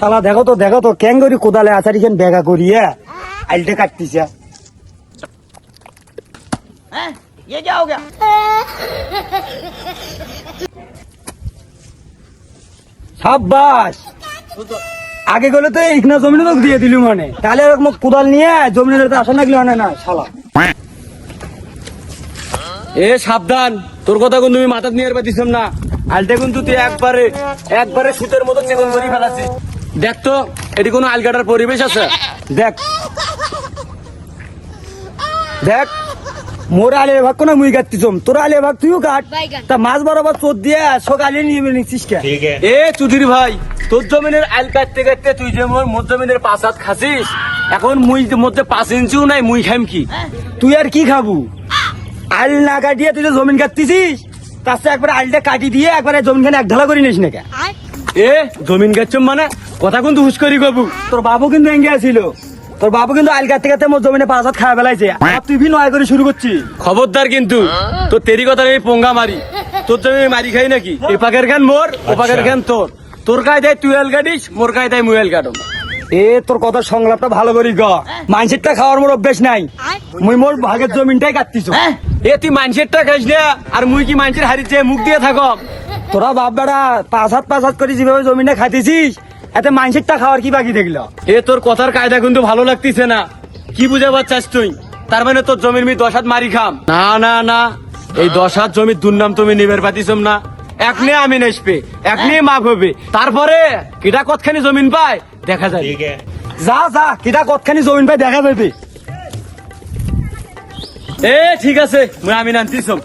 শালা দেখো তো দেখো তো কেন করি কোদালে আচারি কেন বেগা করিয়া আইলটা কাটতিছে हैं ये क्या हो गया সাব্বাস আগে গেলে তো এখানে জমিনে তো দিয়ে দিলি মানে তাহলে এরকম কোদাল নিয়ে জমিনের তো আসা লাগলে হয় না শালা এ সাবধান তোর কথা কিন্তু তুমি মাথাত নিয়ে পারছিস না আলটা কিন্তু তুই একবারে একবারে সুতের মতো চেকন করে ফেলাছিস দেখ তো এটি কোনো আলগাটার পরিবেশ আছে। দেখ। দেখ। মোর আলে ভাগ কোনো মুই কাটতিছম তোর আলে ভাগ তুইও কাট তা মাছ বরাবর চোদ দিয়ে সকালে নিয়ে নিচ্ছিস কে? এ চুদির ভাই তোর জমিনের আল কাটতে কাটতে তুই যে মোর মোর জমিনের পাঁচ হাত খাসিস এখন মুই মধ্যে পাঁচ ইঞ্চিও নাই মুই খাইম কি? তুই আর কি খাবু? আল না কাটিয়ে তুই যে জমিন কাটতিছিস তার চেয়ে একবার আলটা কাটি দিয়ে একবারে জমিন খানে এক ঢালা করে নিস না কে এ জমিন গাচ্ছম মানে? কথা কিন্তু হুশ করি কবু তোর বাবু কিন্তু এঙ্গে আছিল। তোর বাবু কিন্তু আল কাটতে কাটতে মোর জমিনে পাঁচ হাত খাওয়া বেলাইছে আর তুই ভি নয় করে শুরু করছিস। খবরদার কিন্তু তোর তেরি কথা এই পঙ্গা মারি। তোর জমি মারি খাই নাকি? এ পাকের খান মোর ও পাকের খান তোর। তোর কায়দায় তুই এল কাটিস মোর কায়দায় মুই এল কাটম এ তোর কথা সংলাপটা ভালো করি গ। মানসিকটা খাওয়ার মোর অভ্যেস নাই। মুই মোর ভাগের জমিনটাই কাটতিছ। हैं এ তুই মানুষের টা খাইস না আর মুই কি মানুষের হারিতে মুখ দিয়ে থাকম তোরা বাপ বেড়া পাঁচ হাত পাঁচ হাত করে যেভাবে জমিনটা খাইতেছিস এতে মানসিকটা খাওয়ার কি বাকি দেখল? এ তোর কথার কায়দা কিন্তু ভালো লাগতিছে না। কি বুঝাবার চাস তুই? তার মানে তোর জমির মি দশ হাত মারি খাম। না না না। এই দশ হাত জমির দুর্নাম তুমি নিবের পাতিছম না। একনে আমি নেসবে একনে মাপ হবে। তারপরে কিটা কতখানি জমিন পায়? দেখা যায় যা যা কিটা কতখানি জমিন পাই দেখা যাবে। এ ঠিক আছে আমি নামতিছম।